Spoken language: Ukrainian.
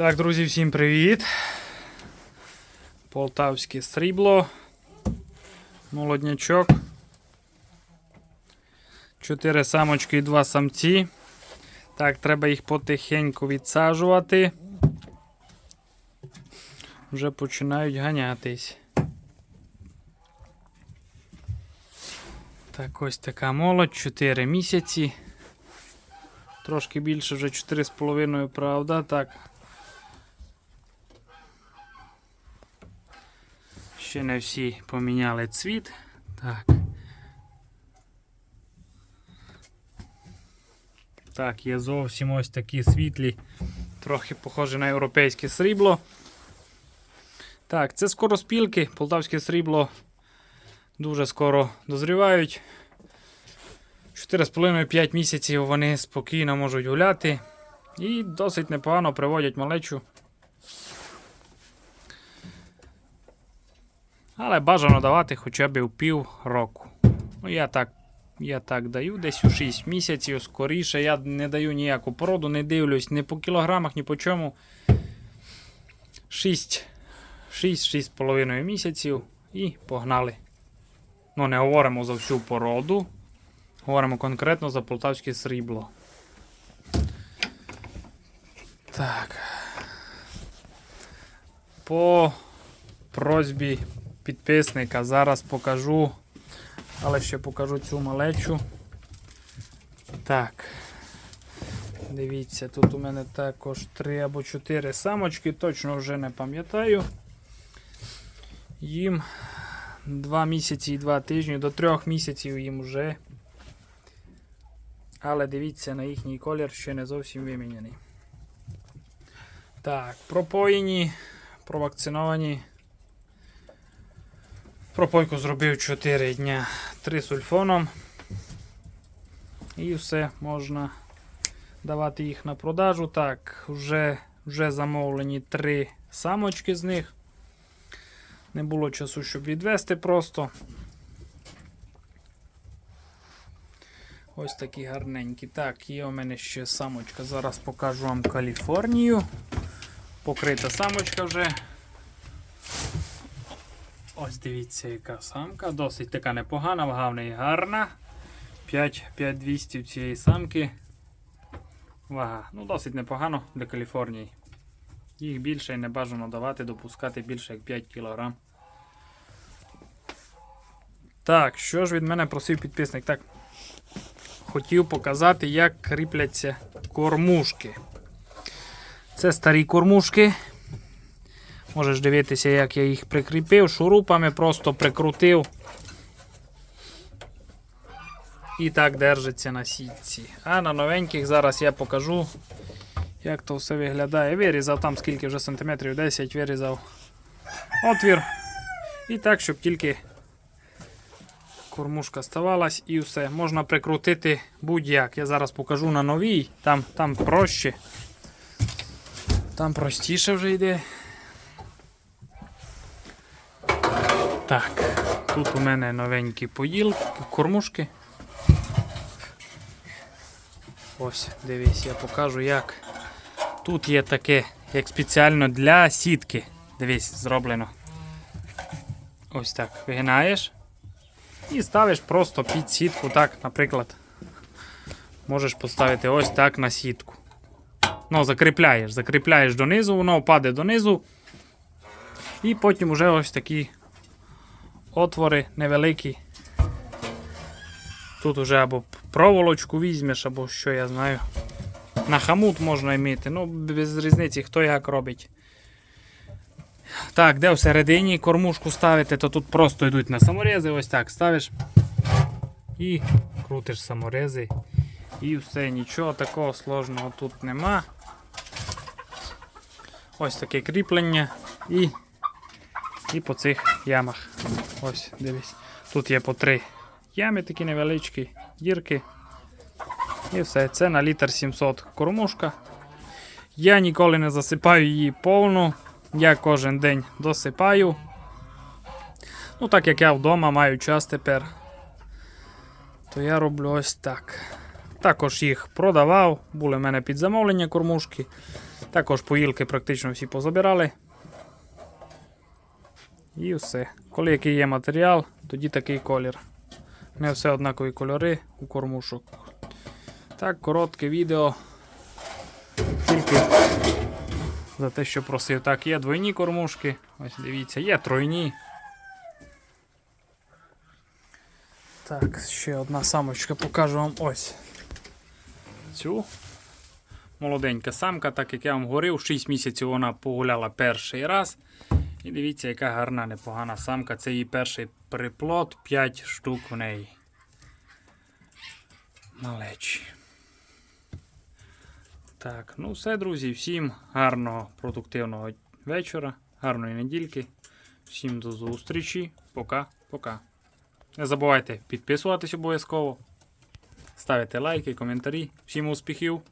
Так, друзі, всім привіт. Полтавське срібло. Молоднячок. Чотири самочки і два самці. Так, треба їх потихеньку відсаджувати. Вже починають ганятись. Так, ось така молодь, 4 місяці. Трошки більше, вже 4,5, правда. Так. Ще не всі поміняли цвіт. Так. Так, є зовсім ось такі світлі, трохи похожі на європейське срібло. Так, це скороспілки, полтавське срібло дуже скоро дозрівають. 4,5-5 місяців вони спокійно можуть гуляти і досить непогано приводять малечу. Але бажано давати хоча б в пів року. Ну, я так, я так даю десь у 6 місяців, скоріше. Я не даю ніяку породу, не дивлюсь ні по кілограмах, ні по чому. 6 6-6,5 місяців і погнали. Ну, не говоримо за всю породу. Говоримо конкретно за полтавське срібло. Так. По просьбі підписника зараз покажу, але ще покажу цю малечу. Так. Дивіться, тут у мене також 3 або 4 самочки, точно вже не пам'ятаю. Їм 2 місяці і 2 тижні, до 3 місяців їм вже. Але дивіться, на їхній колір ще не зовсім виміняний. Так, пропоєні, провакциновані. Пропойку зробив 4 дня 3 сульфоном. І все, можна давати їх на продажу. Так, вже, вже замовлені 3 самочки з них. Не було часу, щоб відвести просто. Ось такі гарненькі. Так, є у мене ще самочка. Зараз покажу вам Каліфорнію. Покрита самочка вже. Ось дивіться, яка самка. Досить така непогана, вага в неї гарна. 5200 в цієї самки. Вага. Ну, досить непогано для Каліфорнії. Їх більше і не бажано давати, допускати більше як 5 кг. Так, що ж від мене просив підписник? Так, хотів показати, як кріпляться кормушки. Це старі кормушки. Можеш дивитися, як я їх прикріпив, шурупами просто прикрутив. І так держиться на сітці. А на новеньких зараз я покажу, як то все виглядає. Вирізав там скільки вже сантиметрів 10, вирізав отвір. І так, щоб тільки кормушка ставалась і все. Можна прикрутити будь-як. Я зараз покажу на новій, там, там проще. Там простіше вже йде. Так, тут у мене новенькі поїлки, кормушки. Ось, дивись, я покажу як. Тут є таке, як спеціально для сітки. Дивись, зроблено. Ось так. Вигинаєш і ставиш просто під сітку. Так, наприклад. Можеш поставити ось так на сітку. Ну, закріпляєш, закріпляєш донизу, воно впаде донизу. І потім вже ось такі отвори невеликі. Тут уже або проволочку візьмеш, або що я знаю. На хамут можна мити, ну без різниці, хто як робить. Так, де всередині кормушку ставити, то тут просто йдуть на саморези, ось так ставиш і крутиш саморези. І все, нічого такого сложного тут нема. Ось таке кріплення і, і по цих ямах. Ось, дивись. Тут є по три ями такі невеличкі, дірки. І все, це на літр 700 кормушка. Я ніколи не засипаю її повну. Я кожен день досипаю. Ну, так як я вдома маю час тепер, то я роблю ось так. Також їх продавав, були в мене під замовлення кормушки. Також поїлки практично всі позабирали. І все. Коли який є матеріал, тоді такий колір. Не все однакові кольори у кормушок. Так, коротке відео. Тільки за те, що просив. Так, є двойні кормушки. Ось дивіться, є тройні. Так, ще одна самочка покажу вам ось. Цю молоденька самка, так як я вам говорив, 6 місяців вона погуляла перший раз. І дивіться, яка гарна, непогана самка. Це її перший приплод, 5 штук в неї. Малечі. Так, ну все, друзі. Всім гарного продуктивного вечора, гарної недільки. Всім до зустрічі. Пока-пока. Не забувайте підписуватись обов'язково, ставити лайки, коментарі. Всім успіхів!